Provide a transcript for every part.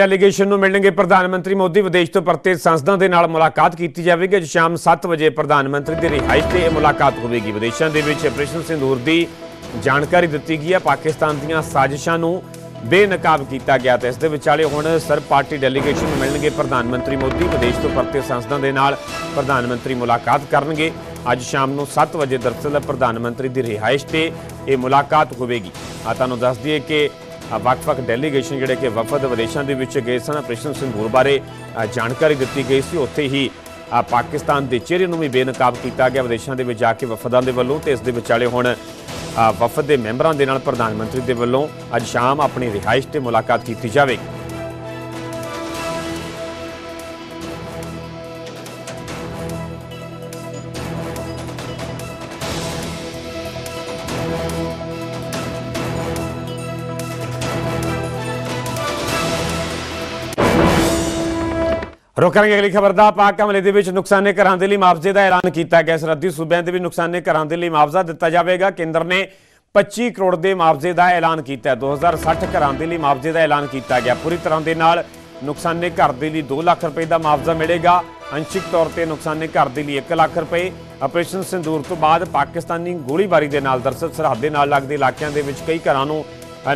Delegation ਨੂੰ ਮਿਲਣਗੇ ਪ੍ਰਧਾਨ ਮੰਤਰੀ ਮੋਦੀ। ਵਿਦੇਸ਼ ਤੋਂ ਪਰਤੇ ਸੰਸਦਾਂ ਦੇ ਨਾਲ ਮੁਲਾਕਾਤ ਕੀਤੀ ਜਾਵੇਗੀ। ਅੱਜ ਸ਼ਾਮ 7 ਵਜੇ ਪ੍ਰਧਾਨ ਮੰਤਰੀ ਦੀ ਰਿਹਾਇਸ਼ ਤੇ ਇਹ ਮੁਲਾਕਾਤ ਹੋਵੇਗੀ। ਵਿਦੇਸ਼ਾਂ ਦੇ ਵਿੱਚ ਆਪਰੇਸ਼ਨ ਸਿੰਦੂਰ ਦੀ ਜਾਣਕਾਰੀ ਦਿੱਤੀ ਗਈ ਹੈ। ਪਾਕਿਸਤਾਨ ਦੀਆਂ ਸਾਜ਼ਿਸ਼ਾਂ ਨੂੰ ਬੇਨਕਾਬ ਕੀਤਾ ਗਿਆ ਤੇ ਇਸ ਦੇ ਵਿਚਾਲੇ ਹੁਣ ਸਰਬ ਪਾਰਟੀ ਡੈਲੀਗੇਸ਼ਨ ਨੂੰ ਮਿਲਣਗੇ ਪ੍ਰਧਾਨ ਮੰਤਰੀ ਮੋਦੀ। ਵਿਦੇਸ਼ ਤੋਂ ਪਰਤੇ ਸੰਸਦਾਂ ਦੇ ਨਾਲ ਪ੍ਰਧਾਨ ਮੰਤਰੀ ਮੁਲਾਕਾਤ ਕਰਨਗੇ। ਅੱਜ ਸ਼ਾਮ ਨੂੰ 7 ਵਜੇ ਦਰਅਸਲ ਪ੍ਰਧਾਨ ਮੰਤਰੀ ਦੀ ਰਿਹਾਇਸ਼ ਤੇ ਇਹ ਮੁਲਾਕਾਤ ਹੋਵੇਗੀ। ਆ ਤੁਹਾਨੂੰ ਦੱਸ ਦਈਏ ਕਿ ਵੱਖ-ਵੱਖ ਡੈਲੀਗੇਸ਼ਨ ਜਿਹੜੇ ਕਿ ਵਫਦ ਵਿਦੇਸ਼ਾਂ ਦੇ ਵਿੱਚ ਗਏ ਸਨ ਆਪਰੇਸ਼ਨ ਸਿੰਦੂਰ ਬਾਰੇ ਜਾਣਕਾਰੀ ਦਿੱਤੀ ਗਈ ਸੀ। ਉੱਥੇ ਹੀ ਪਾਕਿਸਤਾਨ ਦੇ ਚਿਹਰੇ ਨੂੰ ਵੀ ਬੇਨਕਾਬ ਕੀਤਾ ਗਿਆ, ਵਿਦੇਸ਼ਾਂ ਦੇ ਵਿੱਚ ਜਾ ਕੇ ਵਫਦਾਂ ਦੇ ਵੱਲੋਂ ਤੇ ਇਸ ਦੇ ਵਿਚਾਲੇ ਹੁਣ ਵਫਦ ਦੇ ਮੈਂਬਰਾਂ ਦੇ ਨਾਲ ਪ੍ਰਧਾਨ ਮੰਤਰੀ ਦੇ ਵੱਲੋਂ ਅੱਜ ਸ਼ਾਮ ਆਪਣੀ ਰਿਹਾਇਸ਼ ਤੇ ਮੁਲਾਕਾਤ ਕੀਤੀ ਜਾਵੇਗੀ। ਰੁਕ ਕਰਾਂਗੇ ਅਗਲੀ ਖਬਰ ਦਾ। ਪਾਕ ਹਮਲੇ ਦੇ ਵਿੱਚ ਨੁਕਸਾਨੇ ਘਰਾਂ ਦੇ ਲਈ ਮੁਆਵਜ਼ੇ ਦਾ ਐਲਾਨ ਕੀਤਾ ਗਿਆ। ਸਰਹੱਦੀ ਸੂਬਿਆਂ ਦੇ ਵੀ ਨੁਕਸਾਨੇ ਘਰਾਂ ਦੇ ਲਈ ਮੁਆਵਜ਼ਾ ਦਿੱਤਾ ਜਾਵੇਗਾ। ਕੇਂਦਰ ਨੇ 25 ਕਰੋੜ ਦੇ ਮੁਆਵਜ਼ੇ ਦਾ ਐਲਾਨ ਕੀਤਾ। ਹੈ 2060 ਘਰਾਂ ਦੇ ਲਈ ਮੁਆਵਜ਼ੇ ਦਾ ਐਲਾਨ ਕੀਤਾ ਗਿਆ। ਪੂਰੀ ਤਰ੍ਹਾਂ ਦੇ ਨਾਲ ਨੁਕਸਾਨੇ ਘਰ ਦੇ ਲਈ 2 ਲੱਖ ਰੁਪਏ ਦਾ ਮੁਆਵਜ਼ਾ ਮਿਲੇਗਾ। ਅੰਸ਼ਿਕ ਤੌਰ ਤੇ ਨੁਕਸਾਨੇ ਘਰ ਦੇ ਲਈ 1 ਲੱਖ ਰੁਪਏ। ਆਪਰੇਸ਼ਨ ਸਿੰਦੂਰ ਤੋਂ ਬਾਅਦ ਪਾਕਿਸਤਾਨੀ ਗੋਲੀਬਾਰੀ ਦੇ ਨਾਲ ਦਰਸਲ ਸਰਹੱਦ ਦੇ ਨਾਲ ਲੱਗਦੇ ਇਲਾਕਿਆਂ ਦੇ ਵਿੱਚ ਕਈ ਘਰਾਂ ਨੂੰ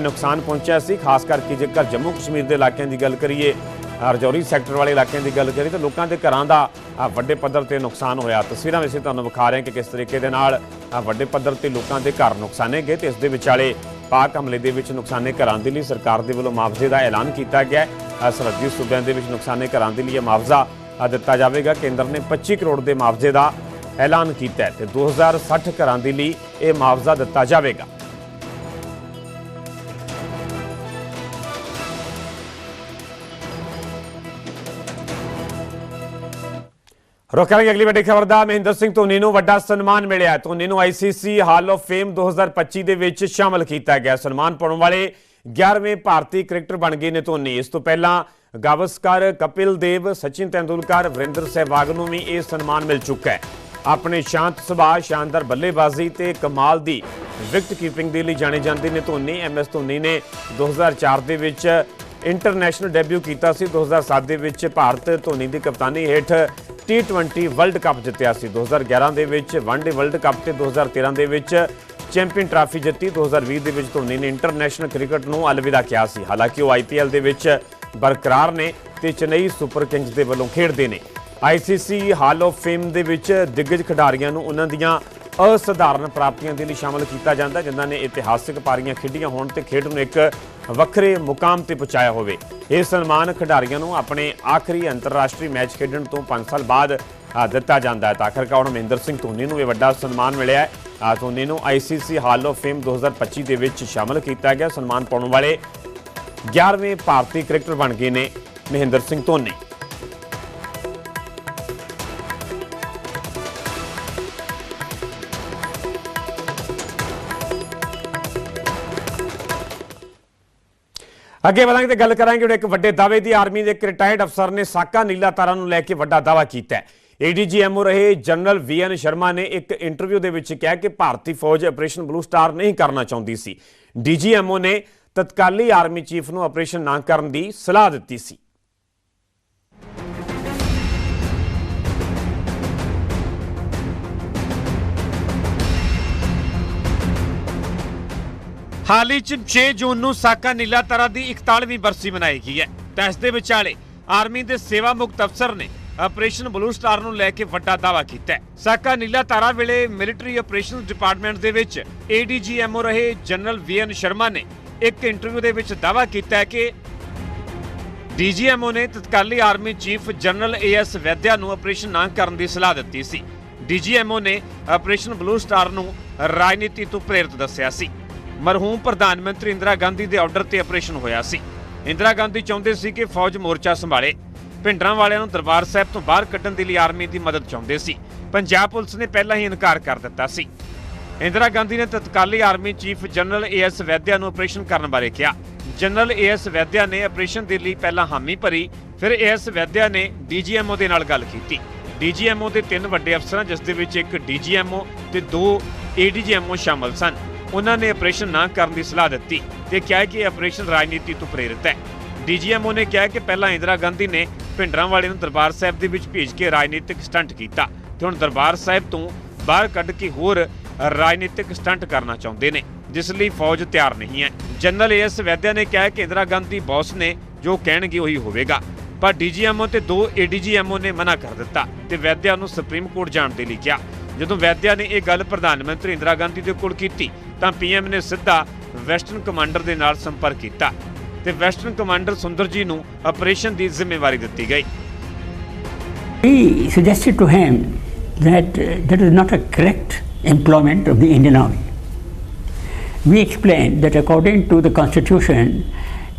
ਨੁਕਸਾਨ ਪਹੁੰਚਿਆ ਸੀ। ਖਾਸ ਕਰਕੇ ਜੇਕਰ ਜੰਮੂ ਕਸ਼ਮੀਰ ਦੇ ਇਲਾਕਿਆਂ ਦੀ ਗੱਲ ਕਰੀਏ ਰਜੌਰੀ ਸੈਕਟਰ ਵਾਲੇ ਇਲਾਕਿਆਂ ਦੀ ਗੱਲ ਕਰੀਏ ਤਾਂ ਲੋਕਾਂ ਦੇ ਘਰਾਂ ਦਾ ਵੱਡੇ ਪੱਧਰ ਤੇ ਨੁਕਸਾਨ ਹੋਇਆ। ਤਸਵੀਰਾਂ ਵਿੱਚ ਅਸੀਂ ਤੁਹਾਨੂੰ ਵਿਖਾ ਰਹੇ ਹਾਂ ਕਿ ਕਿਸ ਤਰੀਕੇ ਦੇ ਨਾਲ ਵੱਡੇ ਪੱਧਰ ਤੇ ਲੋਕਾਂ ਦੇ ਘਰ ਨੁਕਸਾਨੇ ਗਏ ਤੇ ਇਸ ਦੇ ਵਿਚਾਲੇ ਪਾਕ ਹਮਲੇ ਦੇ ਵਿੱਚ ਨੁਕਸਾਨੇ ਘਰਾਂ ਦੇ ਲਈ ਸਰਕਾਰ ਦੇ ਵੱਲੋਂ ਮੁਆਵਜ਼ੇ ਦਾ ਐਲਾਨ ਕੀਤਾ ਗਿਆ ਹੈ। ਸਰਹੱਦੀ ਸੂਬਿਆਂ ਦੇ ਵਿੱਚ ਨੁਕਸਾਨੇ ਘਰਾਂ ਦੇ ਲਈ ਇਹ ਮੁਆਵਜ਼ਾ ਦਿੱਤਾ ਜਾਵੇਗਾ। ਕੇਂਦਰ ਨੇ 25 ਕਰੋੜ ਦੇ ਮੁਆਵਜ਼ੇ ਦਾ ਐਲਾਨ ਕੀਤਾ ਹੈ ਤੇ 2060 ਘਰਾਂ ਦੇ ਲਈ ਇਹ ਮੁਆਵਜ਼ਾ ਦਿੱਤਾ ਜਾਵੇਗਾ। ਰੁਕ ਕਰਾਂਗੇ ਅਗਲੀ ਵੱਡੀ ਖਬਰ ਦਾ ਮਹਿੰਦਰ ਸਿੰਘ ਧੋਨੀ ਨੂੰ ਵੱਡਾ ਸਨਮਾਨ ਮਿਲਿਆ ਧੋਨੀ ਨੂੰ ਆਈਸੀਸੀ ਹਾਲ ਆਫ ਫੇਮ 2025 ਦੇ ਵਿੱਚ ਸ਼ਾਮਲ ਕੀਤਾ ਗਿਆ. ਸਨਮਾਨ ਪਾਉਣ ਵਾਲੇ 11ਵੇਂ ਭਾਰਤੀ ਕ੍ਰਿਕਟਰ ਬਣ ਗਏ ਨੇ ਧੋਨੀ ਇਸ ਤੋਂ ਪਹਿਲਾਂ ਗਾਵਸਕਰ ਕਪਿਲ ਦੇਵ ਸਚਿਨ ਤੈਂਦੁਲਕਰ ਵਰਿੰਦਰ ਸਹਿਵਾਗ ਨੂੰ ਵੀ ਇਹ ਸਨਮਾਨ ਮਿਲ ਚੁੱਕਾ ਹੈ. ਆਪਣੇ ਸ਼ਾਂਤ ਸੁਭਾਅ, ਸ਼ਾਨਦਾਰ ਬੱਲੇਬਾਜ਼ੀ ਤੇ ਕਮਾਲ ਦੀ ਵਿਕਟ ਕੀਪਿੰਗ ਦੇ ਲਈ ਜਾਣੇ ਜਾਂਦੇ ਨੇ ਧੋਨੀ। ਐਮਐਸ ਧੋਨੀ ਨੇ 2004 ਦੇ ਵਿੱਚ ਇੰਟਰਨੈਸ਼ਨਲ ਡੈਬਿਊ ਕੀਤਾ ਸੀ। 2007 ਦੇ ਵਿੱਚ ਭਾਰਤ ਧੋਨੀ ਦੀ ਕਪਤਾਨੀ ਹੇਠ T20 ਵਰਲਡ ਕੱਪ ਜਿੱਤਿਆ ਸੀ। 2011 ਦੇ ਵਿੱਚ ਵਨਡੇ ਵਰਲਡ ਕੱਪ ਤੇ 2013 ਦੇ ਵਿੱਚ ਚੈਂਪੀਅਨ ਟਰਾਫੀ ਜਿੱਤੀ। 2020 ਦੇ ਵਿੱਚ ਧੋਨੀ ਨੇ ਇੰਟਰਨੈਸ਼ਨਲ ਕ੍ਰਿਕਟ ਨੂੰ ਅਲਵਿਦਾ ਕਿਹਾ ਸੀ। ਹਾਲਾਂਕਿ ਉਹ ਆਈਪੀਐਲ ਦੇ ਵਿੱਚ ਬਰਕਰਾਰ ਨੇ ਤੇ ਚੇਨਈ ਸੁਪਰ ਕਿੰਗਸ ਦੇ ਵੱਲੋਂ ਖੇਡਦੇ ਨੇ। ਆਈਸੀਸੀ ਹਾਲ ਆਫ ਫੇਮ ਦੇ ਵਿੱਚ ਦਿੱਗਜ ਖਿਡਾਰੀਆਂ ਨੂੰ ਉਹਨਾਂ ਦੀਆਂ ਅਸਧਾਰਨ ਪ੍ਰਾਪਤੀਆਂ ਦੇ ਲਈ ਸ਼ਾਮਲ ਕੀਤਾ ਜਾਂਦਾ, ਜਿਨ੍ਹਾਂ ਨੇ ਇਤਿਹਾਸਿਕ ਪਾਰੀਆਂ ਖੇਡੀਆਂ ਹੋਣ ਤੇ ਖੇਡ ਨੂੰ ਇੱਕ ਵੱਖਰੇ ਮੁਕਾਮ ਤੇ ਪਹੁੰਚਾਇਆ ਹੋਵੇ। ਇਹ ਸਨਮਾਨ ਖਿਡਾਰੀਆਂ ਨੂੰ ਆਪਣੇ ਆਖਰੀ ਅੰਤਰਰਾਸ਼ਟਰੀ ਮੈਚ ਖੇਡਣ ਤੋਂ 5 ਸਾਲ ਬਾਅਦ ਦਿੱਤਾ ਜਾਂਦਾ ਹੈ। ਤਾਂ ਆਖਰਕਾਰ ਹੁਣ ਮਹਿੰਦਰ ਸਿੰਘ ਧੋਨੀ ਨੂੰ ਇਹ ਵੱਡਾ ਸਨਮਾਨ ਮਿਲਿਆ ਹੈ। ਅ, ਧੋਨੀ ਨੂੰ ਆਈਸੀਸੀ ਹਾਲ ਆਫ ਫੇਮ 2025 ਦੇ ਵਿੱਚ ਸ਼ਾਮਲ ਕੀਤਾ ਗਿਆ। ਸਨਮਾਨ ਪਾਉਣ ਵਾਲੇ 11ਵੇਂ ਭਾਰਤੀ ਕ੍ਰਿਕਟਰ ਬਣ ਗਏ ਨੇ ਮਹਿੰਦਰ ਸਿੰਘ ਧੋਨੀ। ਅੱਗੇ ਵਧਾਂਗੇ ਤੇ ਗੱਲ ਕਰਾਂਗੇ ਹੁਣ ਇੱਕ ਵੱਡੇ ਦਾਅਵੇ ਦੀ। ਆਰਮੀ ਦੇ ਇੱਕ ਰਿਟਾਇਰਡ ਅਫਸਰ ਨੇ ਸਾਕਾ ਨੀਲਾ ਤਾਰਾ ਨੂੰ ਲੈ ਕੇ ਵੱਡਾ ਦਾਅਵਾ ਕੀਤਾ ਹੈ। ਏਡੀਜੀਐਮਓ ਰਹੇ ਜਨਰਲ ਵੀਐਨ ਸ਼ਰਮਾ ਨੇ ਇੱਕ ਇੰਟਰਵਿਊ ਦੇ ਵਿੱਚ ਕਿਹਾ ਕਿ ਭਾਰਤੀ ਫੌਜ ਆਪਰੇਸ਼ਨ ਬਲੂ ਸਟਾਰ ਨਹੀਂ ਕਰਨਾ ਚਾਹੁੰਦੀ ਸੀ। ਡੀਜੀਐਮਓ ਨੇ ਤਤਕਾਲੀ ਆਰਮੀ ਚੀਫ ਨੂੰ ਆਪਰੇਸ਼ਨ ਨਾ ਕਰਨ ਦੀ ਸਲਾਹ ਦਿੱਤੀ ਸੀ। ਹਾਲ ਹੀ ਚ 6 ਜੂਨ ਨੂੰ ਸਾਕਾ ਨੀਲਾ ਤਾਰਾ ਦੀ 41ਵੀਂ ਬਰਸੀ ਮਨਾਈ ਗਈ ਹੈ। ਤਾਂ ਇਸ ਦੇ ਵਿਚਾਲੇ ਆਰਮੀ ਦੇ ਸੇਵਾ ਮੁਕਤ ਅਫਸਰ ਨੇ ਆਪਰੇਸ਼ਨ ਬਲੂ ਸਟਾਰ ਨੂੰ ਲੈ ਕੇ ਵੱਡਾ ਦਾਅਵਾ ਕੀਤਾ ਹੈ। ਸਾਕਾ ਨੀਲਾ ਤਾਰਾ ਵੇਲੇ ਮਿਲਟਰੀ ਆਪਰੇਸ਼ਨਸ ਡਿਪਾਰਟਮੈਂਟ ਦੇ ਵਿੱਚ ਏਡੀਜੀਐਮਓ ਰਹੇ ਜਨਰਲ ਵੀਐਨ ਸ਼ਰਮਾ ਨੇ ਇੱਕ ਇੰਟਰਵਿਊ ਦੇ ਵਿੱਚ ਦਾਅਵਾ ਕੀਤਾ ਕਿ ਡੀਜੀਐਮਓ ਨੇ ਤਤਕਾਲੀ army chief general AS Vaidya ਨੂੰ ਆਪਰੇਸ਼ਨ ਨਾ ਕਰਨ ਦੀ ਸਲਾਹ ਦਿੱਤੀ ਸੀ। ਡੀਜੀਐਮਓ ਨੇ ਆਪਰੇਸ਼ਨ ਬਲੂ ਸਟਾਰ ਨੂੰ ਰਾਜਨੀਤੀ ਤੋਂ ਪ੍ਰੇਰਿਤ ਦੱਸਿਆ ਸੀ। ਮਰਹੂਮ ਪ੍ਰਧਾਨ ਮੰਤਰੀ ਇੰਦਰਾ ਗਾਂਧੀ ਦੇ ਆਰਡਰ ਤੇ ਆਪਰੇਸ਼ਨ ਹੋਇਆ ਸੀ। ਇੰਦਰਾ ਗਾਂਧੀ ਚਾਹੁੰਦੇ ਸੀ ਕਿ ਫੌਜ ਮੋਰਚਾ ਸੰਭਾਲੇ। ਭਿੰਡਰਾਂ ਵਾਲਿਆਂ ਨੂੰ ਦਰਬਾਰ ਸਾਹਿਬ ਤੋਂ ਬਾਹਰ ਕੱਢਣ ਦੇ ਲਈ ਆਰਮੀ ਦੀ ਮਦਦ ਚਾਹੁੰਦੇ ਸੀ। ਪੰਜਾਬ ਪੁਲਿਸ ਨੇ ਪਹਿਲਾਂ ਹੀ ਇਨਕਾਰ ਕਰ ਦਿੱਤਾ ਸੀ। ਇੰਦਰਾ ਗਾਂਧੀ ਨੇ ਤਤਕਾਲੀ army chief general AS Vaidya ਨੂੰ ਆਪਰੇਸ਼ਨ ਕਰਨ ਬਾਰੇ ਕਿਹਾ। ਜਨਰਲ ਏਐਸ ਵੈਦਿਆ ਨੇ ਆਪਰੇਸ਼ਨ ਦੇ ਲਈ ਪਹਿਲਾਂ ਹਾਮੀ ਭਰੀ, ਫਿਰ ਏਐਸ ਵੈਦਿਆ ਨੇ ਡੀਜੀਐਮਓ ਦੇ ਨਾਲ ਗੱਲ ਕੀਤੀ। ਡੀਜੀਐਮਓ ਦੇ ਤਿੰਨ ਵੱਡੇ ਅਫਸਰਾਂ, ਜਿਸ ਦੇ ਵਿੱਚ ਇੱਕ ਡੀਜੀਐਮਓ ਤੇ ਦੋ ਏਡੀਜੀਐਮਓ ਸ਼ਾਮਲ ਸਨ। ਉਹਨਾਂ ਨੇ ਆਪਰੇਸ਼ਨ ਨਾ ਕਰਨ ਦੀ ਸਲਾਹ ਦਿੱਤੀ ਤੇ ਕਿਹਾ ਕਿ ਇਹ ਆਪਰੇਸ਼ਨ ਰਾਜਨੀਤੀ ਤੋਂ ਪ੍ਰੇਰਿਤ ਹੈ। ਡੀਜੀਐਮਓ ਨੇ ਕਿਹਾ ਕਿ ਪਹਿਲਾਂ ਇੰਦਰਾ ਗਾਂਧੀ ਨੇ ਭਿੰਡਰਾਂ ਵਾਲੇ ਨੂੰ ਦਰਬਾਰ ਸਾਹਿਬ ਦੇ ਵਿੱਚ ਭੇਜ ਕੇ ਰਾਜਨੀਤਿਕ ਸਟੰਟ ਕੀਤਾ ਤੇ ਹੁਣ ਦਰਬਾਰ ਸਾਹਿਬ ਤੋਂ ਬਾਹਰ ਕੱਢ ਕੇ ਹੋਰ ਰਾਜਨੀਤਿਕ ਸਟੰਟ ਕਰਨਾ ਚਾਹੁੰਦੇ ਨੇ, ਜਿਸ ਲਈ ਫੌਜ ਤਿਆਰ ਨਹੀਂ ਹੈ। ਜਨਰਲ ਏਐਸ ਵੈਦਿਆ ਨੇ ਕਿਹਾ ਕਿ ਇੰਦਰਾ ਗਾਂਧੀ ਬੌਸ ਨੇ ਜੋ ਕਹਿਣਗੇ ਉਹੀ ਹੋਵੇਗਾ, ਪਰ ਡੀਜੀਐਮਓ ਤੇ ਦੋ ਏਡੀਜੀਐਮਓ ਨੇ ਮਨਾ ਕਰ ਦਿੱਤਾ ਤੇ ਵੈਦਿਆ ਨੂੰ ਸੁਪਰੀਮ ਕੋਰਟ ਜਾਣ ਦੇ ਲਈ ਕਿਹਾ। ਜਦੋਂ ਵੈਦਿਆ ਨੇ ਇਹ ਗੱਲ ਪ੍ਰਧਾਨ ਮੰਤਰੀ ਇੰਦਰਾ ਗਾਂਧੀ ਦੇ ਕੋਲ ਕੀਤੀ ਤਾਂ ਪੀਐਮ ਨੇ ਸਿੱਧਾ ਵੈਸਟਰਨ ਕਮਾਂਡਰ ਦੇ ਨਾਲ ਸੰਪਰਕ ਕੀਤਾ ਤੇ ਵੈਸਟਰਨ ਕਮਾਂਡਰ ਸੁੰਦਰ ਜੀ ਨੂੰ ਆਪਰੇਸ਼ਨ ਦੀ ਜ਼ਿੰਮੇਵਾਰੀ ਦਿੱਤੀ ਗਈ We suggested to him that uh, that is not a correct employment of the Indian Army. We explained that according to the Constitution,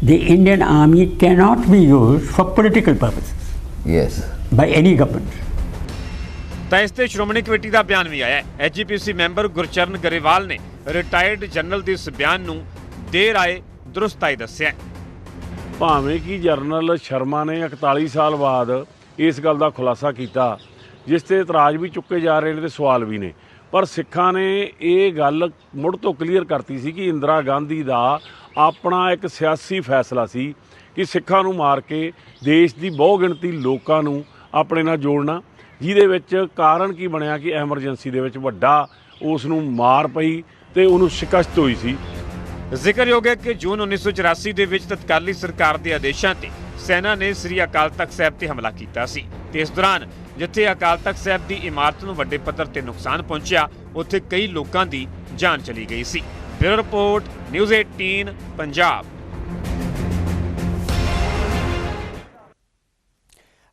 the Indian Army cannot be used for political purposes Yes. by any government. ਤਾਂ ਇਸ ਤੇ Shiromani committee ਦਾ ਬਿਆਨ ਵੀ ਆਇਆ ਹੈ। AGPC member Gurcharan Grewal ਨੇ retired general ਦੇ ਇਸ ਬਿਆਨ ਨੂੰ ਦੇਰ ਆਏ ਦਰੁਸਤਾਈ ਦੱਸਿਆ ਭਾਵੇਂ ਕਿ ਜਰਨਲ ਸ਼ਰਮਾ ਨੇ 41 ਸਾਲ ਬਾਅਦ ਇਸ ਗੱਲ ਦਾ ਖੁਲਾਸਾ ਕੀਤਾ, ਜਿਸ ਤੇ ਇਤਰਾਜ਼ ਵੀ ਚੁੱਕੇ ਜਾ ਰਹੇ ਨੇ ਤੇ ਸਵਾਲ ਵੀ ਨੇ। ਪਰ ਸਿੱਖਾਂ ਨੇ ਇਹ ਗੱਲ ਮੁੜ ਤੋਂ ਕਲੀਅਰ ਕਰਤੀ ਸੀ ਕਿ ਇੰਦਰਾ ਗਾਂਧੀ ਦਾ ਆਪਣਾ ਇੱਕ ਸਿਆਸੀ ਫੈਸਲਾ ਸੀ ਕਿ ਸਿੱਖਾਂ ਨੂੰ ਮਾਰ ਕੇ ਦੇਸ਼ ਦੀ ਬਹੁਗਿਣਤੀ ਲੋਕਾਂ ਨੂੰ ਆਪਣੇ ਨਾਲ ਜੋੜਨਾ ਜਿਹਦੇ ਵਿੱਚ ਕਾਰਨ ਕੀ ਬਣਿਆ ਕਿ ਐਮਰਜੈਂਸੀ ਦੇ ਵਿੱਚ ਵੱਡਾ ਉਸ ਨੂੰ ਮਾਰ ਪਈ ਤੇ ਉਹਨੂੰ ਸ਼ਿਕਸਤ ਹੋਈ ਸੀ। ਜ਼ਿਕਰਯੋਗ ਹੈ ਕਿ ਜੂਨ 1984 ਦੇ ਵਿੱਚ ਤਤਕਾਲੀ ਸਰਕਾਰ ਦੇ ਆਦੇਸ਼ਾਂ ਤੇ ਸੈਨਾ ਨੇ ਸ੍ਰੀ ਅਕਾਲ ਤਖਤ ਸਾਹਿਬ ਤੇ ਹਮਲਾ ਕੀਤਾ ਸੀ ਤੇ ਇਸ ਦੌਰਾਨ ਜਿੱਥੇ ਅਕਾਲ ਤਖਤ ਸਾਹਿਬ ਦੀ ਇਮਾਰਤ ਨੂੰ ਵੱਡੇ ਪੱਧਰ ਤੇ ਨੁਕਸਾਨ ਪਹੁੰਚਿਆ, ਉੱਥੇ ਕਈ ਲੋਕਾਂ ਦੀ ਜਾਨ ਚਲੀ ਗਈ ਸੀ। Bureau report, news 18 Punjab.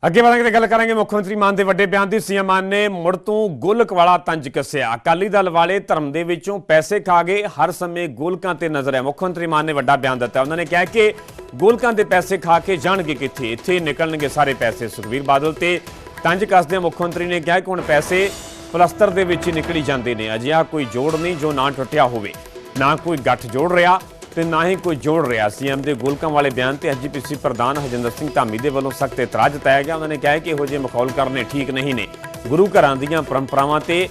ਅੱਗੇ ਵਧਾਂਗੇ ਤੇ ਗੱਲ ਕਰਾਂਗੇ ਮੁੱਖ ਮੰਤਰੀ ਮਾਨ ਦੇ ਵੱਡੇ ਬਿਆਨ ਦੀ। ਸੀਐਮ ਮਾਨ ਨੇ ਮੁੜ ਤੋਂ ਗੋਲਕ ਵਾਲਾ ਤੰਜ ਕੱਸਿਆ। ਅਕਾਲੀ ਦਲ ਵਾਲੇ ਧਰਮ ਦੇ ਵਿੱਚੋਂ ਪੈਸੇ ਖਾ ਗਏ, ਹਰ ਸਮੇਂ ਗੋਲਕਾਂ ਤੇ ਨਜ਼ਰ ਹੈ। ਮੁੱਖ ਮੰਤਰੀ ਮਾਨ ਨੇ ਵੱਡਾ ਬਿਆਨ ਦਿੱਤਾ। ਉਹਨਾਂ ਨੇ ਕਿਹਾ ਕਿ ਗੋਲਕਾਂ ਦੇ ਪੈਸੇ ਖਾ ਕੇ ਜਾਣਗੇ ਕਿੱਥੇ? ਇੱਥੇ ਨਿਕਲਣਗੇ ਸਾਰੇ ਪੈਸੇ। ਸੁਖਵੀਰ ਬਾਦਲ ਤੇ ਤੰਜ ਕੱਸਦੇ ਮੁੱਖ ਮੰਤਰੀ ਨੇ ਕਿਹਾ ਕਿ ਹੁਣ ਪੈਸੇ ਪਲਸਤਰ ਦੇ ਵਿੱਚ ਹੀ ਨਿਕਲੀ ਜਾਂਦੇ ਨੇ। ਅਜਿਹਾ ਕੋਈ ਜੋੜ ਨਹੀਂ ਜੋ ਨਾ ਟੁੱਟਿਆ ਹੋਵੇ, ਨਾ ਕੋਈ ਗੱਠ ਜੋੜ ਰਿਹਾ। ਤੇ ਨਾ ਹੀ ਕੋਈ ਜੋੜ ਰਿਹਾ। ਸੀਐਮ ਦੇ ਗੋਲਕਾਂ ਵਾਲੇ ਬਿਆਨ ਤੇ ਐਜੀਪੀਸੀ ਪ੍ਰਧਾਨ ਹਜਿੰਦਰ ਸਿੰਘ ਧਾਮੀ ਦੇ ਵੱਲੋਂ ਸਖਤ ਇਤਰਾਜ਼ ਜਤਾਇਆ ਗਿਆ। ਉਹਨਾਂ ਨੇ ਕਿਹਾ ਕਿ ਇਹੋ ਜਿਹੇ ਮਖੌਲ ਕਰਨੇ ਠੀਕ ਨਹੀਂ ਨੇ। ਗੁਰੂ ਘਰਾਂ ਦੀਆਂ ਪਰੰਪਰਾਵਾਂ ਤੇ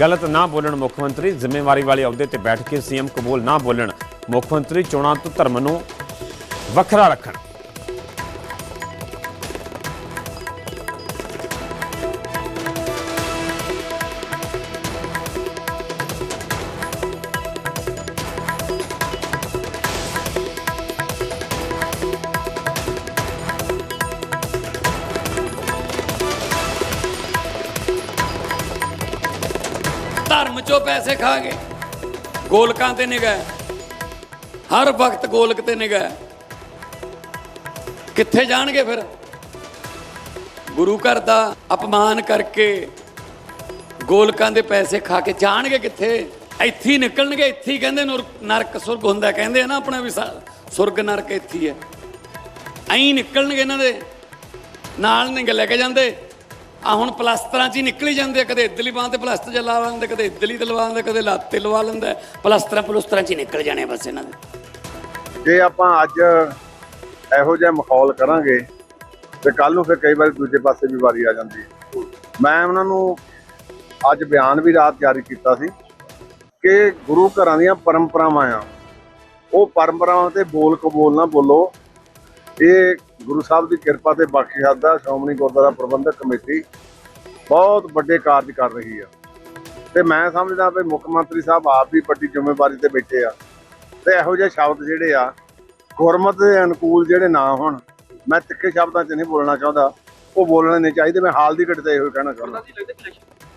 ਗਲਤ ਨਾ ਬੋਲਣ ਮੁੱਖ ਮੰਤਰੀ ਜ਼ਿੰਮੇਵਾਰੀ ਵਾਲੇ ਅਹੁਦੇ ਤੇ ਬੈਠ ਕੇ ਸੀਐਮ ਕਬੂਲ ਨਾ ਬੋਲਣ ਮੁੱਖ ਮੰਤਰੀ ਚੋਣਾਂ ਤੋਂ ਧਰਮ ਨੂੰ ਵੱਖਰਾ ਰੱਖਣ। ਚੋਂ ਪੈਸੇ ਖਾ ਗਏ ਗੋਲਕਾਂ ਤੇ ਨਿਗਾਹ। ਹਰ ਵਕਤ ਗੋਲਕ ਤੇ ਨਿਗਾਹ। ਕਿੱਥੇ ਜਾਣਗੇ ਫਿਰ? ਗੁਰੂ ਘਰ ਦਾ ਅਪਮਾਨ ਕਰਕੇ ਗੋਲਕਾਂ ਦੇ ਪੈਸੇ ਖਾ ਕੇ ਜਾਣਗੇ ਕਿੱਥੇ? ਇੱਥੇ ਹੀ ਨਿਕਲਣਗੇ, ਇੱਥੇ ਹੀ ਕਹਿੰਦੇ ਨੁਰ- ਨਰਕ ਸੁਰਗ ਹੁੰਦਾ ਕਹਿੰਦੇ ਆ ਨਾ ਆਪਣਾ ਵੀ ਸੁਰਗ ਨਰਕ ਇੱਥੇ ਹੈ ਐਂ ਨਿਕਲਣਗੇ ਇਹਨਾਂ ਦੇ। ਨਾਲ ਨਹੀਂ ਲੈ ਕੇ ਜਾਂਦੇ। ਆ ਹੁਣ ਪਲਸਤਰਾਂ 'ਚ ਹੀ ਨਿਕਲੀ ਜਾਂਦੇ ਆ, ਕਦੇ ਇੱਧਰਲੀ ਬਾਂਹ ਤੇ ਪਲਸਤਰ ਜਿਹਾ ਲਾ ਲੈਂਦੇ ਕਦੇ ਇੱਧਰਲੀ ਤੇ ਲਵਾ ਲੈਂਦੇ ਕਦੇ ਲੱਤ ਤੇ ਲਵਾ ਲੈਂਦਾ। ਪਲਸਤਰਾਂ ਪਲਸਤਰਾਂ 'ਚ ਹੀ ਨਿਕਲ ਜਾਣੇ ਬਸ ਇਹਨਾਂ ਦੇ। ਜੇ ਆਪਾਂ ਅੱਜ ਇਹੋ ਜਿਹਾ ਮਾਹੌਲ ਕਰਾਂਗੇ ਤੇ ਕੱਲ ਨੂੰ ਫਿਰ ਕਈ ਵਾਰ ਦੂਜੇ ਪਾਸੇ ਵੀ ਵਾਰੀ ਆ ਜਾਂਦੀ ਹੈ। ਮੈਂ ਉਹਨਾਂ ਨੂੰ ਅੱਜ ਬਿਆਨ ਵੀ ਰਾਤ ਜਾਰੀ ਕੀਤਾ ਸੀ ਕਿ ਗੁਰੂ ਘਰਾਂ ਦੀਆਂ ਪਰੰਪਰਾਵਾਂ ਆ। ਉਹ ਪਰੰਪਰਾਵਾਂ ਤੇ ਬੋਲ ਕਬੋਲ ਨਾ ਬੋਲੋ। ਇਹ ਗੁਰੂ ਸਾਹਿਬ ਦੀ ਕਿਰਪਾ ਤੇ ਬਖਸ਼ਿਸ਼ ਦਾ ਸ਼੍ਰੋਮਣੀ ਗੁਰਦੁਆਰਾ ਪ੍ਰਬੰਧਕ ਕਮੇਟੀ ਬਹੁਤ ਵੱਡੇ ਕਾਰਜ ਕਰ ਰਹੀ ਆ। ਤੇ ਮੈਂ ਸਮਝਦਾ ਵੀ ਮੁੱਖ ਮੰਤਰੀ ਸਾਹਿਬ ਆਪ ਵੀ ਵੱਡੀ ਜ਼ਿੰਮੇਵਾਰੀ ਤੇ ਬੈਠੇ ਆ। ਤੇ ਇਹੋ ਜਿਹੇ ਸ਼ਬਦ ਜਿਹੜੇ ਆ, ਗੁਰਮਤ ਦੇ ਅਨੁਕੂਲ ਜਿਹੜੇ ਨਾ ਹੋਣ, ਮੈਂ ਤਿੱਖੇ ਸ਼ਬਦਾਂ 'ਚ ਨਹੀਂ ਬੋਲਣਾ ਚਾਹੁੰਦਾ। ਉਹ ਬੋਲਣੇ ਨਹੀਂ ਚਾਹੀਦੇ, ਮੈਂ ਹਾਲ ਦੀ ਘਟ ਤੇ ਇਹੋ ਕਹਿਣਾ ਚਾਹੁੰਦਾ।